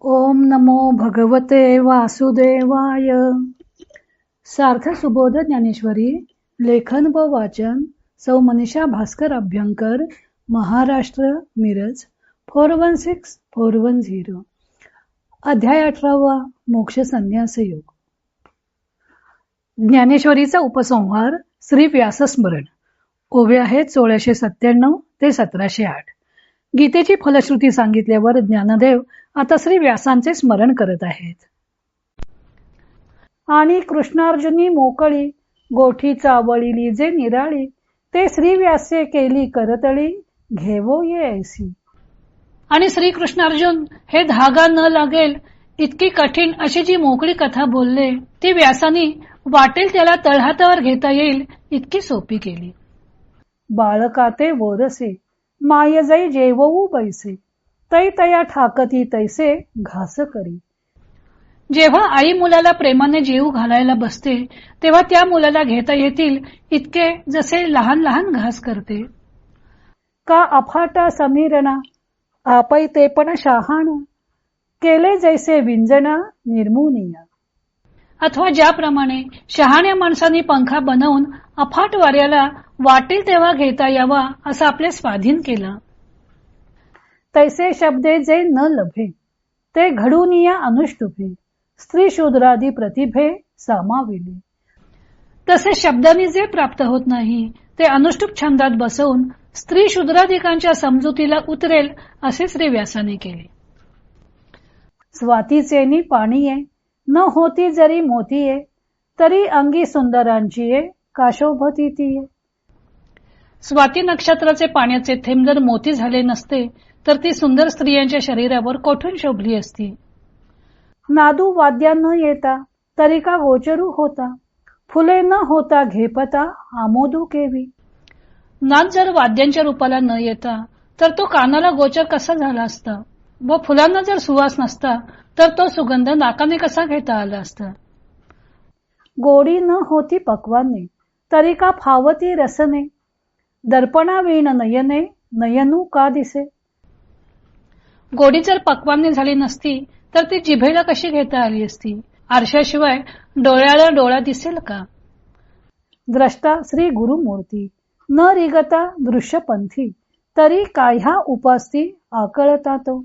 ओम नमो भगवते वासुदेवाय. सार्थ सुबोध ज्ञानेश्वरी लेखन व वाचन सौ Manisha Bhaskar Abhyankar Maharashtra Miraj four one six four one zero. अध्याय अठरावा मोक्ष संन्यास योग. ज्ञानेश्वरीचा उपसंहार श्री व्यासस्मरण. ओवे आहेत सोळाशे सत्त्याण्णव ते सतराशे आठ. गीतेची फलश्रुती सांगितल्यावर ज्ञानदेव आता श्री व्यासांचे स्मरण करत आहेत. आणि कृष्णार्जुनी मोकळी गोठी चावळिली जे निराळी ते श्री व्यासे केली करतळी घेवो ये ऐसी. आणि श्री कृष्णार्जुन हे धागा न लागेल इतकी कठीण अशी जी मोकळी कथा बोलले ती व्यासानी वाटेल त्याला तळहातावर घेता येईल इतकी सोपी केली. बाळका ते वोरसे माय जै जेवू बैसे तै तया ठाकती तैसे घास करी. जेव्हा आई मुलाला प्रेमाने जीव घालायला बसते तेव्हा त्या मुलाला घेता येतील इतके जसे लहान लहान घास करते. का अफाटा समीरणा आपै ते पण शहाण केले जैसे विंजना निर्मुनिया. अथवा ज्याप्रमाणे शहाण्या माणसांनी पंखा बनवून अफाट वाऱ्याला वाटेल तेव्हा घेता यावा असं आपले स्वाधीन केलं. तैसे शब्दे जे न लभे ते घडून या अनुष्टुभे स्त्री शूद्रादी प्रतिभे सामाविले. तसे शब्दांनी जे प्राप्त होत नाही ते अनुष्टुप छंदात बसवून स्त्री शूद्राधिकांच्या समजुतीला उतरेल असे श्री व्यासाने केले. स्वातीचेनी पाणीये न होती जरी मोतीये तरी अंगी सुंदरांची ये काशोभती तीये स्वाती नक्षत्राचे पाण्याचे थेंब जर मोती झाले नसते तर ती सुंदर स्त्रियांच्या शरीरावर कोठून शोभली असती? नादू वाद्या न येता तरी का गोचरू होता? फुले न होता घेपता आमोदू केवी. नाद जर वाद्यांच्या रूपाला न येता तर तो कानाला गोचर कसा झाला असता? व फुलांना जर सुवास नसता तर तो सुगंध नाकाने कसा घेता आला असता? गोडी न होती पक्वाने तरी का फावती रसने? दर्पणा वीण नयने नयनू का दिसे? गोडी जर पक्वाने झाली नसती तर ती जिभेला कशी घेता आली असती? आरशाशिवाय डोळ्याला डोळा दिसेल का? द्रष्टा श्री गुरुमूर्ती न रिगता दृश्यपंथी तरी काह्या उपासती आकळता तो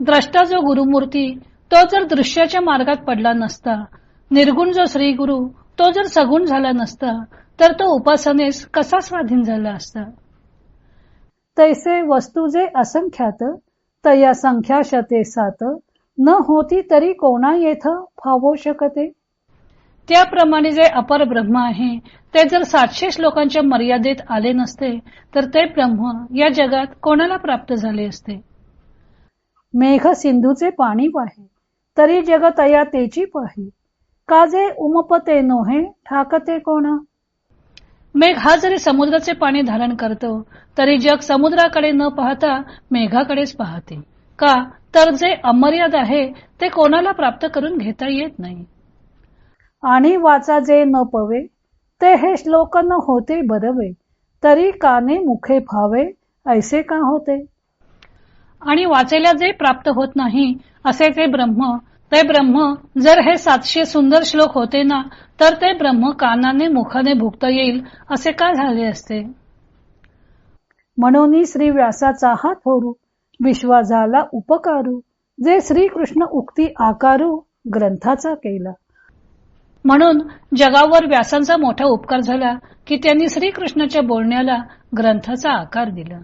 द्रष्टा जो गुरुमूर्ती तो जर दृश्याच्या मार्गात पडला नसता. निर्गुण जो श्री गुरु तो जर सगुण झाला नसता तर तो उपासनेस कसा स्वाधीन झाला असता? तैसे वस्तू जे असंख्यात तया संख्या शते सात न होती तरी कोणा येथ फावो शकते? त्याप्रमाणे जे अपर ब्रह्म आहे ते जर सातशे श्लोकांच्या मर्यादेत आले नसते तर ते ब्रह्म या जगात कोणाला प्राप्त झाले असते? मेघ सिंधूचे पाणी वाहे तरी जग तया तेची पाही. का जे उमपते नोहे ठाकते कोणा? मेघ हा जरी समुद्राचे पाणी धारण करतो तरी जग समुद्राकडे न पाहता मेघाकडेच पाहते. का तर जे अमर्याद आहे ते कोणाला प्राप्त करून घेता येत नाही. आणि वाचा जे न पवे ते हे श्लोक न होते बरवे तरी काने मुखे फावे ऐसे का होते? आणि वाचेला जे प्राप्त होत नाही असे ते ब्रह्म ते ब्रह्म जर हे सातशे सुंदर श्लोक होते ना तर ते ब्रह्म कानाने मुखाने भुगता येईल असे का झाले असते? म्हणून श्री व्यासाचा हा थोरू विश्वा झाला उपकारू जे श्रीकृष्ण उक्ती आकारू ग्रंथाचा केला. म्हणून जगावर व्यासांचा मोठा उपकार झाला की त्यांनी श्रीकृष्णाच्या बोलण्याला ग्रंथाचा आकार दिला.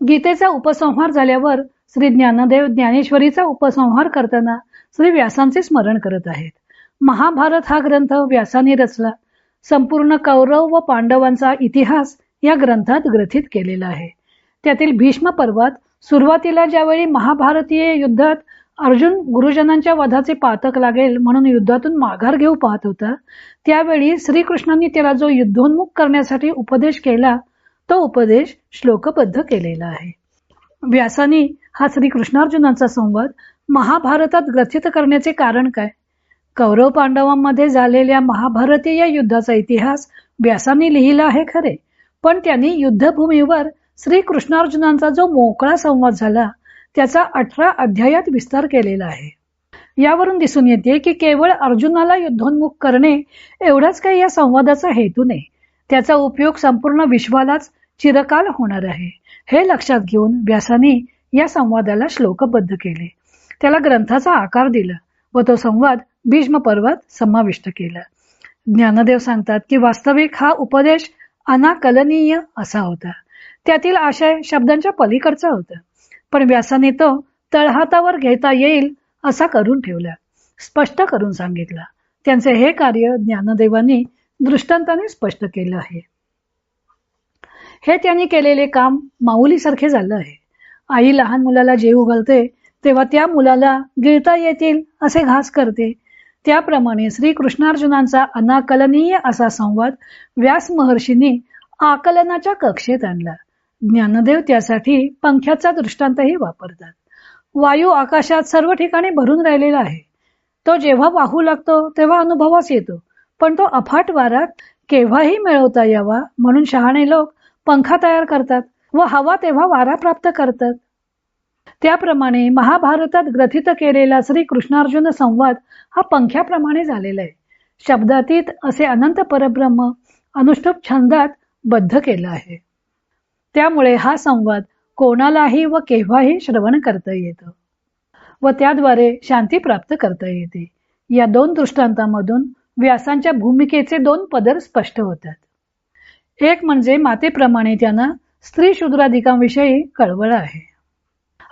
गीतेचा उपसंहार झाल्यावर श्री ज्ञानदेव ज्ञानेश्वरीचा उपसंहार करताना श्री व्यासांचे स्मरण करत आहेत. महाभारत हा ग्रंथ व्यासाने रचला. संपूर्ण कौरव व पांडवांचा इतिहास या ग्रंथात ग्रथित केलेला आहे. त्यातील भीष्म पर्वात सुरुवातीला ज्यावेळी महाभारतीय युद्धात अर्जुन गुरुजनांच्या वधाचे पातक लागेल म्हणून युद्धातून माघार घेऊ पाहत होता त्यावेळी श्रीकृष्णांनी त्याला जो युद्धोन्मुख करण्यासाठी उपदेश केला तो उपदेश श्लोकबद्ध केलेला आहे. व्यासानी हा श्री कृष्णार्जुनाचा संवाद महाभारतात ग्रथित करण्याचे कारण काय? कौरव पांडवांमध्ये झालेल्या महाभारतीय युद्धाचा इतिहास व्यासाने लिहिला आहे खरे पण त्यांनी युद्धभूमीवर श्री कृष्णार्जुनांचा जो मोकळा संवाद झाला त्याचा अठरा अध्यायात विस्तार केलेला आहे. यावरून दिसून येते की केवळ अर्जुनाला युद्धोन्मुख करणे एवढाच काही या संवादाचा हेतू नाही. त्याचा उपयोग संपूर्ण विश्वालाच चिरकाल होणार आहे. हे लक्षात घेऊन व्यासाने या संवादाला श्लोकबद्ध केले. त्याला ग्रंथाचा आकार दिला व तो संवाद भीष्म पर्वत समाविष्ट केला. ज्ञानदेव सांगतात की वास्तविक हा उपदेश अनाकलनीय असा होता. त्यातील आशय शब्दांच्या पलीकडचा होता. पण व्यासाने तो तळहातावर घेता येईल असा करून ठेवला. स्पष्ट करून सांगितला. त्यांचे हे कार्य ज्ञानदेवांनी दृष्टांताने स्पष्ट केलं आहे. हे त्यांनी केलेले काम माऊलीसारखे झालं आहे. आई लहान मुलाला जेव घालते तेव्हा त्या मुलाला गिळता येतील असे घास करते. त्याप्रमाणे श्री कृष्णार्जुनांचा अनाकलनीय असा संवाद व्यास महर्षींनी आकलनाच्या कक्षेत आणला. ज्ञानदेव त्यासाठी पंख्याचा दृष्टांतही वापरतात. वायू आकाशात सर्व ठिकाणी भरून राहिलेला आहे. तो जेव्हा वाहू लागतो तेव्हा अनुभवास येतो पण तो अफाट वारात केव्हाही मिळवता यावा म्हणून शहाणे लोक पंखा तयार करतात व हवा तेव्हा वारा प्राप्त करतात. त्याप्रमाणे महाभारतात ग्रथित केलेला श्री कृष्णार्जुन संवाद हा पंख्याप्रमाणे झालेला आहे. शब्दातीत असे अनंत परब्रह्म अनुष्ठुप छंदात बद्ध केलं आहे. त्यामुळे हा संवाद कोणालाही व केव्हाही श्रवण करता येतं व त्याद्वारे शांती प्राप्त करता येते. या दोन दृष्टांतामधून व्यासांच्या भूमिकेचे दोन पदर स्पष्ट होतात. एक म्हणजे मातेप्रमाणे त्यांना स्त्री शूद्राधिकांविषयी कळवळ आहे.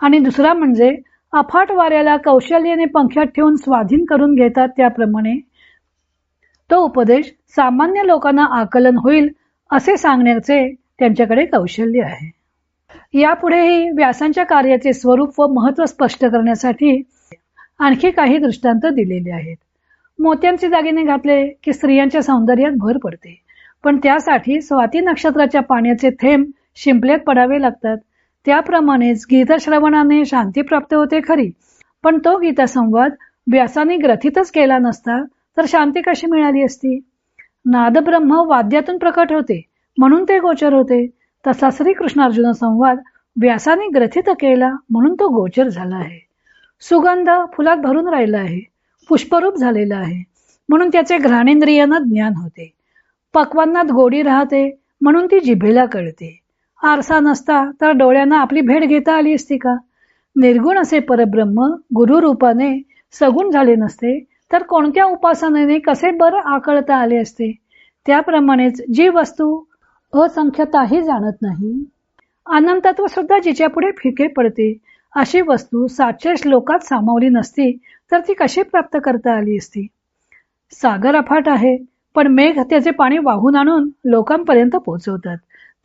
आणि दुसरा म्हणजे अफाट वाऱ्याला कौशल्याने पंख्यात ठेवून स्वाधीन करून घेतात त्याप्रमाणे तो उपदेश सामान्य लोकांना आकलन होईल असे सांगण्याचे त्यांच्याकडे कौशल्य आहे. यापुढेही व्यासांच्या कार्याचे स्वरूप व महत्त्व स्पष्ट करण्यासाठी आणखी काही दृष्टांत दिलेले आहेत. मोत्यांचे दागिने घातले की स्त्रियांच्या सौंदर्यात भर पडते. पण त्यासाठी स्वाती नक्षत्राच्या पाण्याचे थेंब शिंपल्यात पडावे लागतात. त्याप्रमाणेच गीतश्रवणाने शांती प्राप्त होते खरी. पण तो गीता संवाद व्यासाने ग्रथितच केला नसता तर शांती कशी मिळाली असती? नादब्रह्म वाद्यातून प्रकट होते म्हणून ते गोचर होते. तसा श्रीकृष्णार्जुन संवाद व्यासाने ग्रथित केला म्हणून तो गोचर झाला आहे. सुगंध फुलात भरून राहिला आहे पुष्परूप झालेला आहे म्हणून त्याचे घ्राणेंद्रियांना ज्ञान होते. पक्वांनात गोडी राहते म्हणून ती जिभेला कळते. आरसा नसता तर डोळ्यांना आपली भेट घेता आली असती का? निर्गुण असे परब्रह्म गुरु रूपाने सगुण झाले नसते तर कोणत्या उपासनेने कसे बरं आकळता आले असते? त्याप्रमाणेच जी वस्तू असंख्यताही जाणत नाही. अनंतत्व सुद्धा जिच्या पुढे फिके पडते. अशी वस्तू सातशे श्लोकात सामावली नसती तर ती कशी प्राप्त करता आली असती? सागर अफाट आहे. पण मेघ त्याचे पाणी वाहून आणून लोकांपर्यंत पोहोचवतात.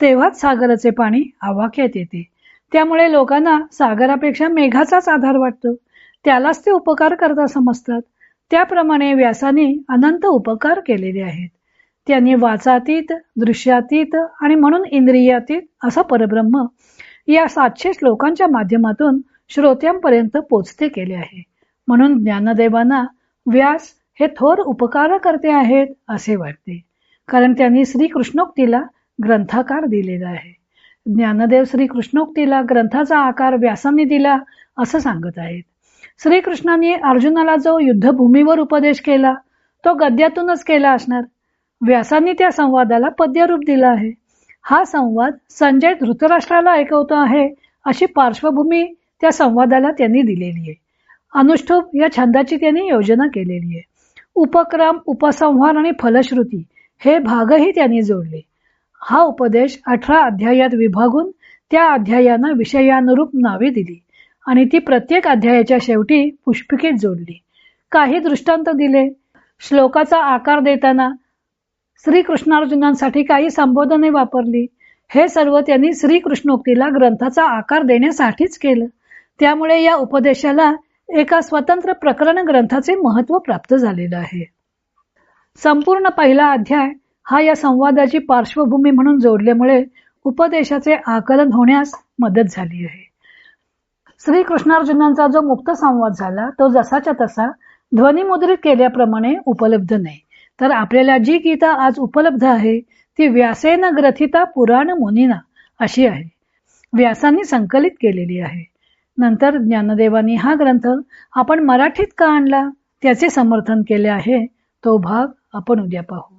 तेव्हाच सागराचे पाणी आवाक्यात येते. त्यामुळे लोकांना सागरापेक्षा मेघाचाच आधार वाटतो. त्यालाच ते उपकार करता समजतात. त्याप्रमाणे व्यासाने अनंत उपकार केलेले आहेत. त्यांनी वाचातीत दृश्यातीत आणि म्हणून इंद्रियातीत असा परब्रह्म या सातशे श्लोकांच्या माध्यमातून श्रोत्यांपर्यंत पोचते केले आहे. म्हणून ज्ञानदेवांना व्यास हे थोर उपकार करते आहेत असे वाटते. कारण त्यांनी श्रीकृष्णोक्तीला ग्रंथाकार दिलेला आहे. ज्ञानदेव श्रीकृष्णोक्तीला ग्रंथाचा आकार व्यासांनी दिला असं सांगत आहेत. श्रीकृष्णाने अर्जुनाला जो युद्धभूमीवर उपदेश केला तो गद्यातूनच केला असणार. व्यासांनी त्या संवादाला पद्यरूप दिला आहे. हा संवाद संजय धृतराष्ट्राला ऐकवतो आहे अशी पार्श्वभूमी त्या संवादाला त्यांनी दिलेली आहे. अनुष्ठुप या छंदाची त्यांनी योजना केलेली आहे. उपक्रम उपसंहार आणि फलश्रुती हे भागही त्यांनी जोडले. हा उपदेश अठरा अध्यायात विभागून त्या अध्यायांना विषयानुरूप नावे दिली आणि ती प्रत्येक अध्यायाच्या शेवटी पुष्पिकेत जोडली. काही दृष्टांत दिले. श्लोकाचा आकार देताना श्रीकृष्णार्जुनांसाठी काही संबोधने वापरली. हे सर्व त्यांनी श्रीकृष्णोक्तीला ग्रंथाचा आकार देण्यासाठीच केलं. त्यामुळे या उपदेशाला एका स्वतंत्र प्रकरण ग्रंथाचे महत्त्व प्राप्त झालेलं आहे. संपूर्ण पहिला अध्याय हा या संवादाची पार्श्वभूमी म्हणून जोडल्यामुळे उपदेशाचे आकलन होण्यास मदत झाली आहे. श्री कृष्णार्जुनांचा जो मुक्त संवाद झाला तो जसाच्या तसा ध्वनिमुद्रित केल्याप्रमाणे उपलब्ध नाही. तर आपल्याला जी गीता आज उपलब्ध आहे ती व्यासेन ग्रथिता पुराण मुनिना अशी आहे. व्यासांनी संकलित केलेली आहे. नंतर ज्ञानदेवानी हा ग्रंथ आपण मराठीत का आणला? त्याचे समर्थन केले आहे. तो भाग आपण उद्या पाहू.